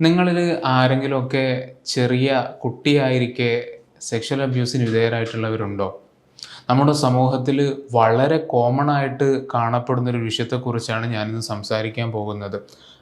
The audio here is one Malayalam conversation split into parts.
നിങ്ങളിൽ ആരെങ്കിലുമൊക്കെ ചെറിയ കുട്ടിയായിരിക്കെ സെക്ഷൽ അബ്യൂസിന് വിധേയരായിട്ടുള്ളവരുണ്ടോ? നമ്മുടെ സമൂഹത്തിൽ വളരെ കോമൺ ആയിട്ട് കാണപ്പെടുന്ന ഒരു വിഷയത്തെക്കുറിച്ചാണ് ഞാനിന്ന് സംസാരിക്കാൻ പോകുന്നത്.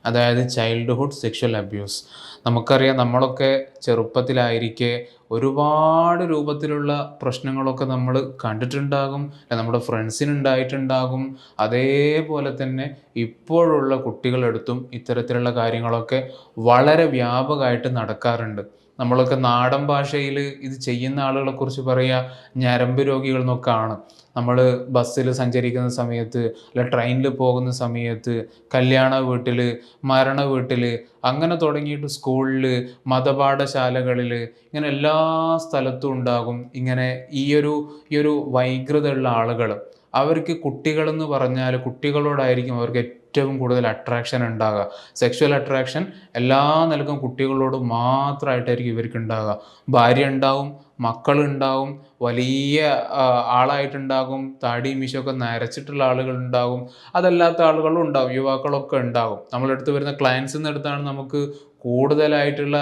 അതായത് ചൈൽഡ്ഹുഡ് സെക്ഷൽ അബ്യൂസ് നമുക്കറിയാം നമ്മളൊക്കെ ചെറുപ്പത്തിലായിരിക്കെ ഒരുപാട് രൂപത്തിലുള്ള പ്രശ്നങ്ങളൊക്കെ നമ്മൾ കണ്ടിട്ടുണ്ടാകും നമ്മുടെ ഫ്രണ്ട്സിനുണ്ടായിട്ടുണ്ടാകും അതേപോലെ തന്നെ ഇപ്പോഴുള്ള കുട്ടികളെടുത്തും ഇത്തരത്തിലുള്ള കാര്യങ്ങളൊക്കെ വളരെ വ്യാപകമായിട്ട് നടക്കാറുണ്ട്. നമ്മളൊക്കെ നാടൻ ഭാഷയിൽ ഇത് ചെയ്യുന്ന ആളുകളെ കുറിച്ച് പറയുക ഞരമ്പ് രോഗികൾ എന്നൊക്കെയാണ്. നമ്മൾ ബസ്സിൽ സഞ്ചരിക്കുന്ന സമയത്ത് അല്ല ട്രെയിനിൽ പോകുന്ന സമയത്ത് കല്യാണ വീട്ടിൽ മരണ വീട്ടിൽ അങ്ങനെ തുടങ്ങിയിട്ട് സ്കൂളിൽ മതപാഠശാലകളിൽ ഇങ്ങനെ എല്ലാ സ്ഥലത്തും ഉണ്ടാകും ഇങ്ങനെ ഈയൊരു ഈ ഒരു വൈകൃതമുള്ള ആളുകൾ അവർക്ക് കുട്ടികളെന്ന് പറഞ്ഞാൽ കുട്ടികളോടായിരിക്കും അവർക്ക് ഏറ്റവും കൂടുതൽ അട്രാക്ഷൻ ഉണ്ടാകുക സെക്ഷൽ അട്രാക്ഷൻ എല്ലാ നിലക്കും കുട്ടികളോട് മാത്രമായിട്ടായിരിക്കും ഇവർക്ക് ഉണ്ടാകുക ഭാര്യ ഉണ്ടാവും മക്കളുണ്ടാവും വലിയ ആളായിട്ടുണ്ടാകും താടി മീശൊക്കെ നരച്ചിട്ടുള്ള ആളുകൾ ഉണ്ടാകും. അതല്ലാത്ത ആളുകളും ഉണ്ടാകും യുവാക്കളൊക്കെ ഉണ്ടാകും. നമ്മളെടുത്ത് വരുന്ന ക്ലയൻസിൽ നിന്നെടുത്താണ് നമുക്ക് കൂടുതലായിട്ടുള്ള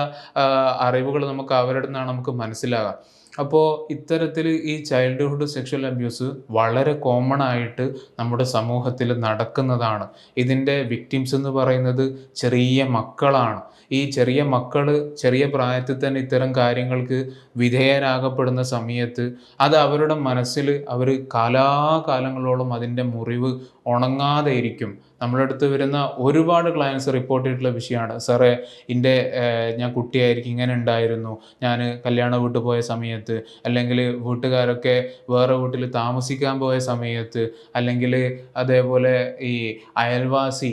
അറിവുകൾ നമുക്ക് അവരുടെ നിന്നാണ് നമുക്ക് മനസ്സിലാകാം അപ്പോൾ ഇത്തരത്തിൽ ഈ ചൈൽഡ്ഹുഡ് സെക്ഷൽ അബ്യൂസ് വളരെ കോമൺ ആയിട്ട് നമ്മുടെ സമൂഹത്തിൽ നടക്കുന്നതാണ്. ഇതിന്റെ വിക്ടിംസ് എന്ന് പറയുന്നത് ചെറിയ മക്കളാണ്. ഈ ചെറിയ മക്കൾ ചെറിയ പ്രായത്തിൽ തന്നെ ഇത്തരം കാര്യങ്ങൾക്ക് വിധേയരാകപ്പെടുന്ന സമയത്ത് അത് അവരുടെ മനസ്സിൽ അവർ കാലാകാലങ്ങളോളം അതിന്റെ മുറിവ് ഉണങ്ങാതെ ഇരിക്കും നമ്മുടെ അടുത്ത് വരുന്ന ഒരുപാട് ക്ലയൻസ് റിപ്പോർട്ട് ചെയ്തിട്ടുള്ള വിഷയമാണ്. സാറേ എന്റെ ഞാൻ കുട്ടിയായിരിക്കും ഇങ്ങനെ ഉണ്ടായിരുന്നു. ഞാൻ കല്യാണ വീട്ടിൽ പോയ സമയത്ത് അല്ലെങ്കിൽ വീട്ടുകാരൊക്കെ വേറെ വീട്ടിൽ താമസിക്കാൻ പോയ സമയത്ത് അല്ലെങ്കിൽ അതേപോലെ ഈ അയൽവാസി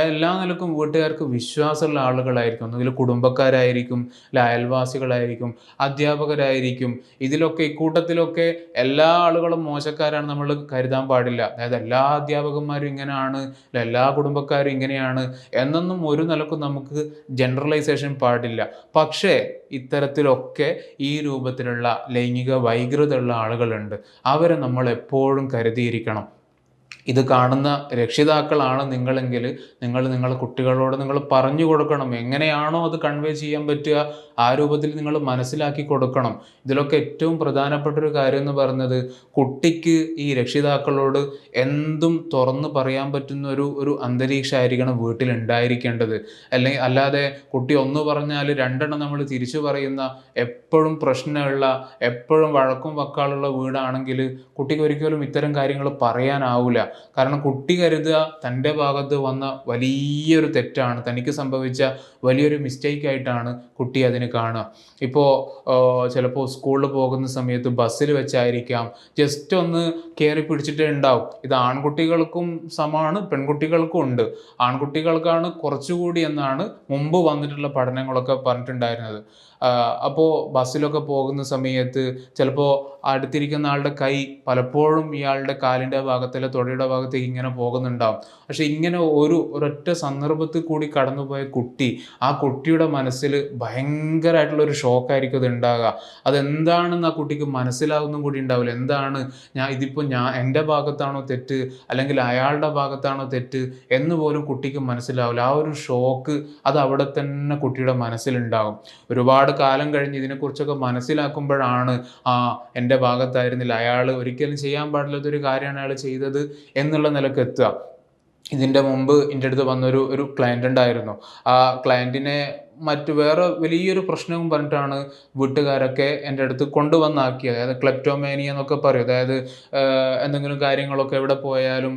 എല്ലാ നിലക്കും വീട്ടുകാർക്ക് വിശ്വാസമുള്ള ആളുകളായിരിക്കും. ഒന്നുകിൽ കുടുംബക്കാരായിരിക്കും അല്ല അയൽവാസികളായിരിക്കും അധ്യാപകരായിരിക്കും. ഇതിലൊക്കെ ഇക്കൂട്ടത്തിലൊക്കെ എല്ലാ ആളുകളും മോശക്കാരാണ് നമ്മൾ കരുതാൻ പാടില്ല. അതായത് എല്ലാ അധ്യാപകന്മാരും ഇങ്ങനെയാണ് എല്ലാ കുടുംബക്കാരും ഇങ്ങനെയാണ് എന്നൊന്നും ഒരു നിലക്കും നമുക്ക് ജനറലൈസേഷൻ പാടില്ല. പക്ഷേ ഇത്തരത്തിലൊക്കെ ഈ രൂപത്തിലുള്ള ലൈംഗിക വൈകൃതമുള്ള ആളുകളുണ്ട്. അവരെ നമ്മൾ എപ്പോഴും കരുതിയിരിക്കണം. ഇത് കാണുന്ന രക്ഷിതാക്കളാണ് നിങ്ങളെങ്കിൽ നിങ്ങൾ നിങ്ങളുടെ കുട്ടികളോട് നിങ്ങൾ പറഞ്ഞു കൊടുക്കണം. എങ്ങനെയാണോ അത് കൺവേ ചെയ്യാൻ പറ്റുക ആ രൂപത്തിൽ നിങ്ങൾ മനസ്സിലാക്കി കൊടുക്കണം. ഇതിലൊക്കെ ഏറ്റവും പ്രധാനപ്പെട്ട ഒരു കാര്യം എന്ന് പറഞ്ഞത് കുട്ടിക്ക് ഈ രക്ഷിതാക്കളോട് എന്തും തുറന്നു പറയാൻ പറ്റുന്ന ഒരു ഒരു അന്തരീക്ഷമായിരിക്കണം വീട്ടിൽ ഉണ്ടായിരിക്കേണ്ടത് അല്ലെങ്കിൽ അല്ലാതെ കുട്ടി ഒന്ന് പറഞ്ഞാൽ രണ്ടെണ്ണം നമ്മൾ തിരിച്ചു പറയുന്ന എപ്പോഴും പ്രശ്നമുള്ള എപ്പോഴും വഴക്കും വക്കാളുള്ള വീടാണെങ്കിൽ കുട്ടിക്ക് ഒരിക്കലും ഇത്തരം കാര്യങ്ങൾ പറയാനാവില്ല കാരണം കുട്ടി കരുതുക തന്റെ ഭാഗത്ത് വന്ന വലിയൊരു തെറ്റാണ്. തനിക്ക് സംഭവിച്ച വലിയൊരു മിസ്റ്റേക്ക് ആയിട്ടാണ് കുട്ടി അതിന് കാണുക. ഇപ്പോൾ ചിലപ്പോൾ സ്കൂളിൽ പോകുന്ന സമയത്ത് ബസ്സിൽ വെച്ചായിരിക്കാം. ജസ്റ്റ് ഒന്ന് കയറി പിടിച്ചിട്ട് ഉണ്ടാവും. ഇത് ആൺകുട്ടികൾക്കും സമാണ് പെൺകുട്ടികൾക്കും ഉണ്ട്. ആൺകുട്ടികൾക്കാണ് കുറച്ചുകൂടി എന്നാണ് മുമ്പ് വന്നിട്ടുള്ള പഠനങ്ങളൊക്കെ പറഞ്ഞിട്ടുണ്ടായിരുന്നത്. അപ്പോൾ ബസ്സിലൊക്കെ പോകുന്ന സമയത്ത് ചിലപ്പോൾ അടുത്തിരിക്കുന്ന ആളുടെ കൈ പലപ്പോഴും ഇയാളുടെ കാലിന്റെ ഭാഗത്തിലെ തൊടിയുടെ ഭാഗത്തേക്ക് ഇങ്ങനെ പോകുന്നുണ്ടാവും. പക്ഷെ ഇങ്ങനെ ഒരു ഒരൊറ്റ സന്ദർഭത്തിൽ കൂടി കടന്നുപോയ കുട്ടി ആ കുട്ടിയുടെ മനസ്സിൽ ഭയങ്കരമായിട്ടുള്ള ഒരു ഷോക്കായിരിക്കും അത് ഉണ്ടാകുക അതെന്താണെന്ന് ആ കുട്ടിക്ക് മനസ്സിലാവുന്നും കൂടി ഉണ്ടാവില്ല. എന്താണ് ഞാൻ ഇതിപ്പോൾ ഞാൻ എന്റെ ഭാഗത്താണോ തെറ്റ്? അല്ലെങ്കിൽ അയാളുടെ ഭാഗത്താണോ തെറ്റ്? എന്ന് പോലും കുട്ടിക്ക് മനസ്സിലാവില്ല. ആ ഒരു ഷോക്ക് അത് അവിടെ തന്നെ കുട്ടിയുടെ മനസ്സിലുണ്ടാകും. ഒരുപാട് കാലം കഴിഞ്ഞ് ഇതിനെക്കുറിച്ചൊക്കെ മനസ്സിലാക്കുമ്പോഴാണ് ആ എന്റെ ഭാഗത്തായിരുന്നില്ല. അയാൾ ഒരിക്കലും ചെയ്യാൻ പാടില്ലാത്തൊരു കാര്യമാണ് അയാൾ ചെയ്തത് എന്നുള്ള നിലയ്ക്ക് എത്തുക. ഇതിന്റെ മുമ്പ് എന്റെ അടുത്ത് വന്നൊരു ഒരു ക്ലയന്റ് ഉണ്ടായിരുന്നു. ആ ക്ലയന്റിനെ മറ്റു വേറെ വലിയൊരു പ്രശ്നവും പറഞ്ഞിട്ടാണ് വീട്ടുകാരൊക്കെ എന്റെ അടുത്ത് കൊണ്ടുവന്നാക്കിയത്. അതായത് ക്ലെപ്റ്റോമേനിയ എന്നൊക്കെ പറയും. അതായത് എന്തെങ്കിലും കാര്യങ്ങളൊക്കെ എവിടെ പോയാലും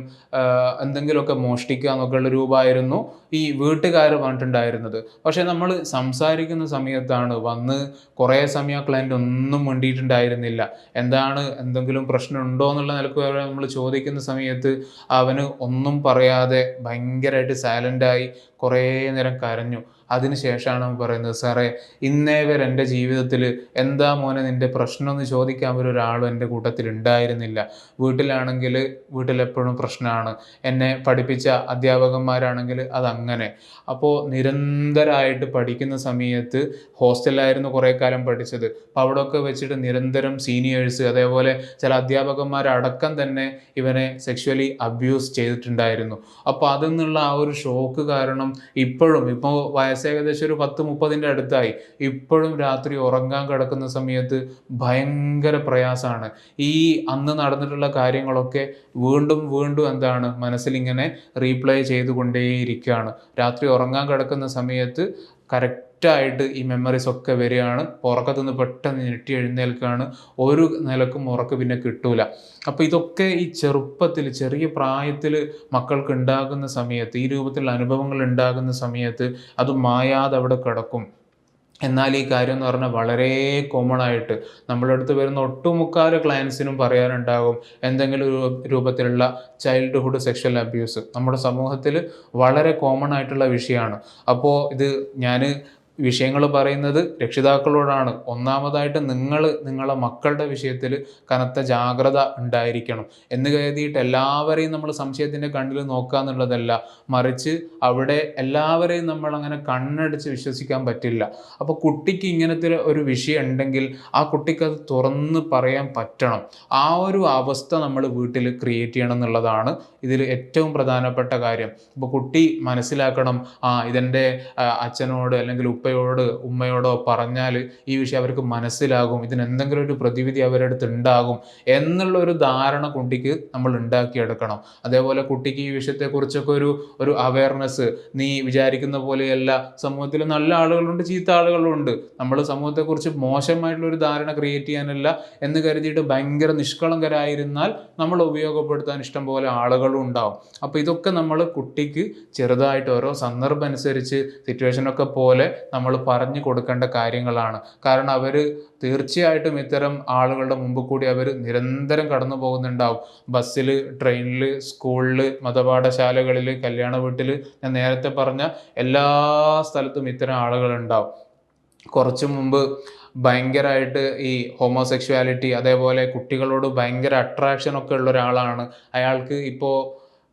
എന്തെങ്കിലുമൊക്കെ മോഷ്ടിക്കുക എന്നൊക്കെയുള്ള രൂപമായിരുന്നു ഈ വീട്ടുകാർ പറഞ്ഞിട്ടുണ്ടായിരുന്നത്. പക്ഷേ നമ്മൾ സംസാരിക്കുന്ന സമയത്താണ് വന്ന് കുറേ സമയം ക്ലയന്റ് ഒന്നും വേണ്ടിയിട്ടുണ്ടായിരുന്നില്ല എന്താണ് എന്തെങ്കിലും പ്രശ്നമുണ്ടോ എന്നുള്ള നിലയ്ക്ക് നമ്മൾ ചോദിക്കുന്ന സമയത്ത് അവന് ഒന്നും പറയാതെ ഭയങ്കരമായിട്ട് സൈലന്റായി കുറേ നേരം കരഞ്ഞു. അതിനുശേഷമാണ് അവൻ പറയുന്നത് സാറേ ഇന്നേ വരെ എന്റെ ജീവിതത്തിൽ എന്താ മോനെ നിന്റെ പ്രശ്നം എന്ന് ചോദിക്കാൻ ഒരു ഒരാളും എന്റെ കൂട്ടത്തിൽ ഉണ്ടായിരുന്നില്ല. വീട്ടിലാണെങ്കിൽ വീട്ടിലെപ്പോഴും പ്രശ്നമാണ്. എന്നെ പഠിപ്പിച്ച അധ്യാപകന്മാരാണെങ്കിൽ അതങ്ങനെ. അപ്പോൾ നിരന്തരമായിട്ട് പഠിക്കുന്ന സമയത്ത് ഹോസ്റ്റലിലായിരുന്നു കുറേ കാലം പഠിച്ചത്. അപ്പോൾ അവിടെയൊക്കെ വെച്ചിട്ട് നിരന്തരം സീനിയേഴ്സ് അതേപോലെ ചില അധ്യാപകന്മാരടക്കം തന്നെ ഇവനെ സെക്ഷലി അബ്യൂസ് ചെയ്തിട്ടുണ്ടായിരുന്നു. അപ്പോൾ അതിൽ നിന്നുള്ള ആ ഒരു ഷോക്ക് കാരണം ഇപ്പോഴും ഇപ്പോൾ ഏകദേശം ഒരു പത്ത് മുപ്പതിന്റെ അടുത്തായി. ഇപ്പോഴും രാത്രി ഉറങ്ങാൻ കിടക്കുന്ന സമയത്ത് ഭയങ്കര പ്രയാസമാണ്. ഈ അന്ന് നടന്നിട്ടുള്ള കാര്യങ്ങളൊക്കെ വീണ്ടും വീണ്ടും എന്താണ് മനസ്സിലിങ്ങനെ റീപ്ലേ ചെയ്തുകൊണ്ടേയിരിക്കുകയാണ്. രാത്രി ഉറങ്ങാൻ കിടക്കുന്ന സമയത്ത് കറക്റ്റായിട്ട് ഈ മെമ്മറീസ് ഒക്കെ വരികയാണ്. ഉറക്കത്തു നിന്ന് പെട്ടെന്ന് ഞെട്ടി എഴുന്നേൽക്കുകയാണ്. ഒരു നിലക്കും ഉറക്ക് പിന്നെ കിട്ടൂല. അപ്പോൾ ഇതൊക്കെ ഈ ചെറുപ്പത്തിൽ ചെറിയ പ്രായത്തിൽ മക്കൾക്ക് ഉണ്ടാകുന്ന സമയത്ത് ഈ രൂപത്തിലുള്ള അനുഭവങ്ങൾ ഉണ്ടാകുന്ന സമയത്ത് അത് മായാതെ അവിടെ കിടക്കും. എന്നാൽ ഈ കാര്യം എന്ന് പറഞ്ഞാൽ വളരെ കോമൺ ആയിട്ട് നമ്മുടെ അടുത്ത് വരുന്ന ഒട്ടുമുക്കാൽ ക്ലയൻസിനും പറയാനുണ്ടാകും എന്തെങ്കിലും രൂപത്തിലുള്ള ചൈൽഡ്ഹുഡ് സെക്ഷൽ അബ്യൂസ് നമ്മുടെ സമൂഹത്തിൽ വളരെ കോമൺ ആയിട്ടുള്ള വിഷയമാണ്. അപ്പോൾ ഇത് ഞാൻ വിഷയങ്ങൾ പറയുന്നത് രക്ഷിതാക്കളോടാണ്. ഒന്നാമതായിട്ട് നിങ്ങൾ നിങ്ങളെ മക്കളുടെ വിഷയത്തിൽ കനത്ത ജാഗ്രത ഉണ്ടായിരിക്കണം. എന്ന് കരുതിയിട്ട് എല്ലാവരെയും നമ്മൾ സംശയത്തിന്റെ കണ്ണിൽ നോക്കുക എന്നുള്ളതല്ല. മറിച്ച് അവിടെ എല്ലാവരെയും നമ്മൾ അങ്ങനെ കണ്ണടിച്ച് വിശ്വസിക്കാൻ പറ്റില്ല. അപ്പോൾ കുട്ടിക്ക് ഇങ്ങനത്തെ ഒരു വിഷയം ഉണ്ടെങ്കിൽ ആ കുട്ടിക്ക് അത് തുറന്ന് പറയാൻ പറ്റണം. ആ ഒരു അവസ്ഥ നമ്മൾ വീട്ടിൽ ക്രിയേറ്റ് ചെയ്യണം എന്നുള്ളതാണ് ഇതിൽ ഏറ്റവും പ്രധാനപ്പെട്ട കാര്യം. ഇപ്പോൾ കുട്ടി മനസ്സിലാക്കണം ആ ഇതെന്റെ അച്ഛനോട് അല്ലെങ്കിൽ ഉപ്പയോട് ഉമ്മയോടോ പറഞ്ഞാൽ ഈ വിഷയം അവർക്ക് മനസ്സിലാകും ഇതിന് എന്തെങ്കിലും ഒരു പ്രതിവിധി അവരുടെ അടുത്ത് ഉണ്ടാകും എന്നുള്ള ഒരു ധാരണ കുട്ടിക്ക് നമ്മൾ ഉണ്ടാക്കിയെടുക്കണം. അതേപോലെ കുട്ടിക്ക് ഈ വിഷയത്തെക്കുറിച്ചൊക്കെ ഒരു ഒരു അവയർനെസ് നീ വിചാരിക്കുന്ന പോലെയല്ല. സമൂഹത്തിൽ നല്ല ആളുകളുണ്ട് ചീത്ത ആളുകളുണ്ട്. നമ്മൾ സമൂഹത്തെക്കുറിച്ച് മോശമായിട്ടുള്ള ഒരു ധാരണ ക്രിയേറ്റ് ചെയ്യാനല്ല എന്ന് കരുതിയിട്ട് ഭയങ്കര നിഷ്കളങ്കരായിരുന്നാൽ നമ്മൾ ഉപയോഗപ്പെടുത്താൻ ഇഷ്ടം പോലെ ആളുകളും ഉണ്ടാവും. അപ്പോൾ ഇതൊക്കെ നമ്മൾ കുട്ടിക്ക് ചെറുതായിട്ട് ഓരോ സന്ദർഭം അനുസരിച്ച് സിറ്റുവേഷനൊക്കെ പോലെ നമ്മൾ പറഞ്ഞു കൊടുക്കേണ്ട കാര്യങ്ങളാണ്. കാരണം അവർ തീർച്ചയായിട്ടും ഇത്തരം ആളുകളുടെ മുമ്പ് കൂടി അവർ നിരന്തരം കടന്നു പോകുന്നുണ്ടാവും. ബസ്സിൽ ട്രെയിനിൽ സ്കൂളിൽ മതപാഠശാലകളിൽ കല്യാണ വീട്ടിൽ ഞാൻ നേരത്തെ പറഞ്ഞ എല്ലാ സ്ഥലത്തും ഇത്തരം ആളുകളുണ്ടാവും. കുറച്ച് മുമ്പ് ഭയങ്കരമായിട്ട് ഈ ഹോമോസെക്ഷുവാലിറ്റി അതേപോലെ കുട്ടികളോട് ഭയങ്കര അട്രാക്ഷൻ ഒക്കെ ഉള്ള ഒരാളാണ്. അയാൾക്ക് ഇപ്പോൾ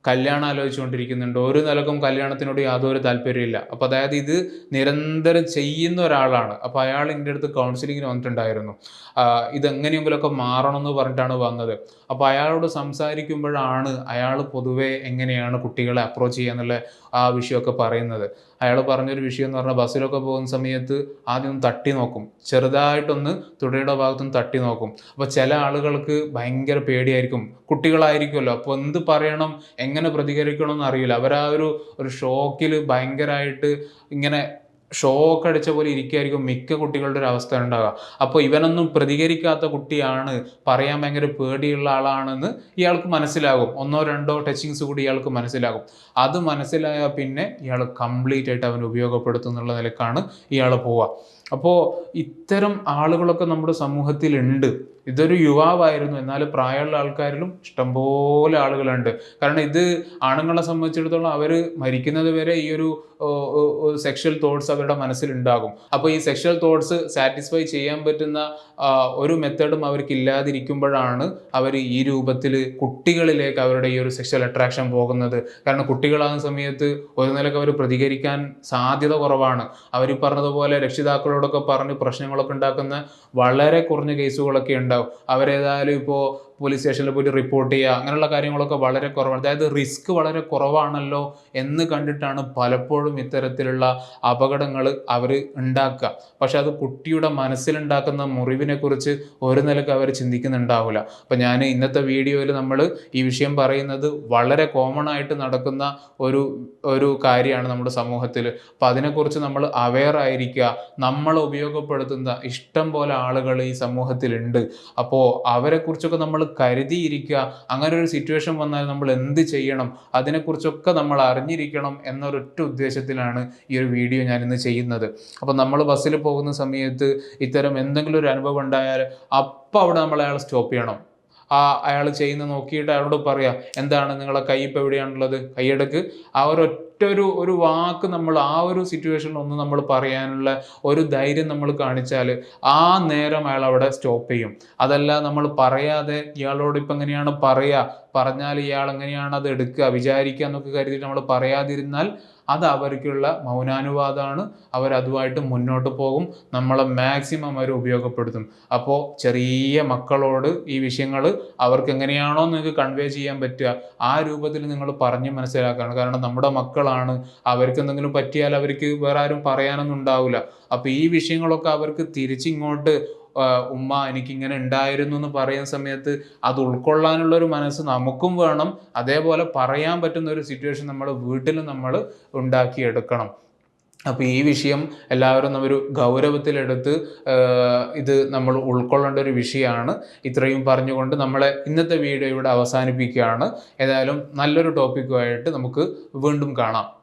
കല്യാണം ആലോചിച്ചുകൊണ്ടിരിക്കുന്നുണ്ട് ഒരു നിലക്കും കല്യാണത്തിനോട് യാതൊരു താല്പര്യമില്ല അപ്പോൾ അതായത് ഇത് നിരന്തരം ചെയ്യുന്ന ഒരാളാണ്. അപ്പോൾ അയാൾ എന്റെ അടുത്ത് കൗൺസിലിങ്ങിന് വന്നിട്ടുണ്ടായിരുന്നു. ഇതെങ്ങനെയെങ്കിലുമൊക്കെ മാറണം എന്ന് പറഞ്ഞിട്ടാണ് വന്നത്. അപ്പോൾ അയാളോട് സംസാരിക്കുമ്പോഴാണ് അയാൾ പൊതുവേ എങ്ങനെയാണ് കുട്ടികളെ അപ്രോച്ച് ചെയ്യുക എന്നുള്ള ആ വിഷയമൊക്കെ പറയുന്നത്. അയാൾ പറഞ്ഞൊരു വിഷയം എന്ന് പറഞ്ഞാൽ ബസ്സിലൊക്കെ പോകുന്ന സമയത്ത് ആദ്യം തട്ടി നോക്കും. ചെറുതായിട്ടൊന്ന് തുടയുടെ ഭാഗത്തൊന്ന് തട്ടി നോക്കും. അപ്പോൾ ചില ആളുകൾക്ക് ഭയങ്കര പേടിയായിരിക്കും. കുട്ടികളായിരിക്കുമല്ലോ. അപ്പോൾ എന്ത് പറയണം? എങ്ങനെ പ്രതികരിക്കണം എന്ന് അറിയില്ല. അവർ ആ ഒരു ഒരു ഷോക്കിൽ ഭയങ്കരമായിട്ട് ഇങ്ങനെ ഷോക്ക് അടിച്ച പോലെ ഇരിക്കുകയായിരിക്കും മിക്ക കുട്ടികളുടെ ഒരു അവസ്ഥ ഉണ്ടാവുക. അപ്പോൾ ഇവനൊന്നും പ്രതികരിക്കാത്ത കുട്ടിയാണ് പറയാൻ ഭയങ്കര പേടിയുള്ള ആളാണെന്ന് ഇയാൾക്ക് മനസ്സിലാകും. ഒന്നോ രണ്ടോ ടച്ചിങ്സ് കൂടി ഇയാൾക്ക് മനസ്സിലാകും. അത് മനസ്സിലായാൽ പിന്നെ ഇയാൾ കംപ്ലീറ്റ് ആയിട്ട് അവൻ ഉപയോഗപ്പെടുത്തുന്നുള്ള നിലക്കാണ് ഇയാൾ പോവുക. അപ്പോൾ ഇത്തരം ആളുകളൊക്കെ നമ്മുടെ സമൂഹത്തിലുണ്ട്. ഇതൊരു യുവാവായിരുന്നു. എന്നാൽ പ്രായമുള്ള ആൾക്കാരിലും ഇഷ്ടംപോലെ ആളുകളുണ്ട്. കാരണം ഇത് ആണുങ്ങളെ സംബന്ധിച്ചിടത്തോളം അവർ മരിക്കുന്നത് വരെ ഈ ഒരു സെക്ഷൽ തോട്ട്സ് അവരുടെ മനസ്സിലുണ്ടാകും. അപ്പോൾ ഈ സെക്ഷൽ തോട്ട്സ് സാറ്റിസ്ഫൈ ചെയ്യാൻ പറ്റുന്ന ഒരു മെത്തേഡും അവർക്ക് ഇല്ലാതിരിക്കുമ്പോഴാണ് അവർ ഈ രൂപത്തിൽ കുട്ടികളിലേക്ക് അവരുടെ ഈ ഒരു സെക്ഷൽ അട്രാക്ഷൻ പോകുന്നത്. കാരണം കുട്ടികളാകുന്ന സമയത്ത് ഒരു നിലയ്ക്ക് അവർ പ്രതികരിക്കാൻ സാധ്യത കുറവാണ്. അവർ പറഞ്ഞതുപോലെ രക്ഷിതാക്കളോടൊക്കെ പറഞ്ഞ് പ്രശ്നങ്ങളൊക്കെ ഉണ്ടാക്കുന്ന വളരെ കുറഞ്ഞ കേസുകളൊക്കെ ഉണ്ടാവും. അവരേതായാലും ഇപ്പോൾ പോലീസ് സ്റ്റേഷനിൽ പോയിട്ട് റിപ്പോർട്ട് ചെയ്യുക അങ്ങനെയുള്ള കാര്യങ്ങളൊക്കെ വളരെ കുറവാണ്. അതായത് റിസ്ക് വളരെ കുറവാണല്ലോ എന്ന് കണ്ടിട്ടാണ് പലപ്പോഴും ഇത്തരത്തിലുള്ള അപകടങ്ങൾ അവർ ഉണ്ടാക്കുക. പക്ഷെ അത് കുട്ടിയുടെ മനസ്സിലുണ്ടാക്കുന്ന മുറിവിനെ കുറിച്ച് ഒരു നിലയ്ക്ക് അവർ ചിന്തിക്കുന്നുണ്ടാവില്ല. അപ്പം ഞാൻ ഇന്നത്തെ വീഡിയോയിൽ നമ്മൾ ഈ വിഷയം പറയുന്നത് വളരെ കോമൺ ആയിട്ട് നടക്കുന്ന ഒരു ഒരു കാര്യമാണ് നമ്മുടെ സമൂഹത്തിൽ അപ്പം അതിനെക്കുറിച്ച് നമ്മൾ അവെയർ ആയിരിക്കുക നമ്മൾ ഉപയോഗപ്പെടുത്തുന്ന ഇഷ്ടം പോലെ ആളുകൾ ഈ സമൂഹത്തിലുണ്ട്. അപ്പോൾ അവരെക്കുറിച്ചൊക്കെ നമ്മൾ കരുതിയിരിക്കുക. അങ്ങനെ ഒരു സിറ്റുവേഷൻ വന്നാൽ നമ്മൾ എന്ത് ചെയ്യണം? അതിനെക്കുറിച്ചൊക്കെ നമ്മൾ അറിഞ്ഞിരിക്കണം എന്നൊരൊറ്റ ഉദ്ദേശത്തിലാണ് ഈ ഒരു വീഡിയോ ഞാൻ ഇന്ന് ചെയ്യുന്നത്. അപ്പോൾ നമ്മൾ ബസ്സിൽ പോകുന്ന സമയത്ത് ഇത്തരം എന്തെങ്കിലും ഒരു അനുഭവം ഉണ്ടായാൽ അപ്പം അവിടെ നമ്മൾ അയാൾ സ്റ്റോപ്പ് ചെയ്യണം. ആ അയാൾ ചെയ്യുന്ന നോക്കിയിട്ട് അയാളോട് പറയാം എന്താണ് നിങ്ങളെ കൈ ഇപ്പോൾ എവിടെയാണുള്ളത്? കൈയെടുക്ക് ആ ഒരു ഒറ്റ ഒരു വാക്ക് നമ്മൾ ആ ഒരു സിറ്റുവേഷനിൽ ഒന്ന് നമ്മൾ പറയാനുള്ള ഒരു ധൈര്യം നമ്മൾ കാണിച്ചാൽ ആ നേരം അയാൾ അവിടെ സ്റ്റോപ്പ് ചെയ്യും. അതല്ല നമ്മൾ പറയാതെ ഇയാളോട് ഇപ്പം എങ്ങനെയാണ് പറയുക പറഞ്ഞാൽ ഇയാൾ എങ്ങനെയാണ് അത് എടുക്കുക? വിചാരിക്കുക എന്നൊക്കെ കരുതിയിട്ട് നമ്മൾ പറയാതിരുന്നാൽ അത് അവർക്കുള്ള മൗനാനുവാദമാണ്. അവരതുമായിട്ട് മുന്നോട്ട് പോകും. നമ്മളെ മാക്സിമം അവർ ഉപയോഗപ്പെടുത്തും. അപ്പോൾ ചെറിയ മക്കളോട് ഈ വിഷയങ്ങൾ അവർക്ക് എങ്ങനെയാണോ നിങ്ങൾക്ക് കൺവേ ചെയ്യാൻ പറ്റുക ആ രൂപത്തിൽ നിങ്ങൾ പറഞ്ഞ് മനസ്സിലാക്കണം. കാരണം നമ്മുടെ മക്കളാണ് മക്കളാണ് അവർക്ക് എന്തെങ്കിലും പറ്റിയാൽ അവർക്ക് വേറെ ആരും പറയാനൊന്നും ഉണ്ടാവില്ല അപ്പോൾ ഈ വിഷയങ്ങളൊക്കെ അവർക്ക് തിരിച്ചിങ്ങോട്ട് ഉമ്മ എനിക്കിങ്ങനെ ഉണ്ടായിരുന്നു എന്ന് പറയുന്ന സമയത്ത് അത് ഉൾക്കൊള്ളാനുള്ള ഒരു മനസ്സ് നമുക്കും വേണം. അതേപോലെ പറയാൻ പറ്റുന്ന ഒരു സിറ്റുവേഷൻ നമ്മൾ വീട്ടിൽ നമ്മൾ ഉണ്ടാക്കിയെടുക്കണം. അപ്പോൾ ഈ വിഷയം എല്ലാവരും ഒരു ഗൗരവത്തിലെടുത്ത് ഇത് നമ്മൾ ഉൾക്കൊള്ളേണ്ട ഒരു വിഷയമാണ്. ഇത്രയും പറഞ്ഞുകൊണ്ട് നമ്മളെ ഇന്നത്തെ വീഡിയോ ഇവിടെ അവസാനിപ്പിക്കുകയാണ്. ഏതായാലും നല്ലൊരു ടോപ്പിക്കുമായിട്ട് നമുക്ക് വീണ്ടും കാണാം.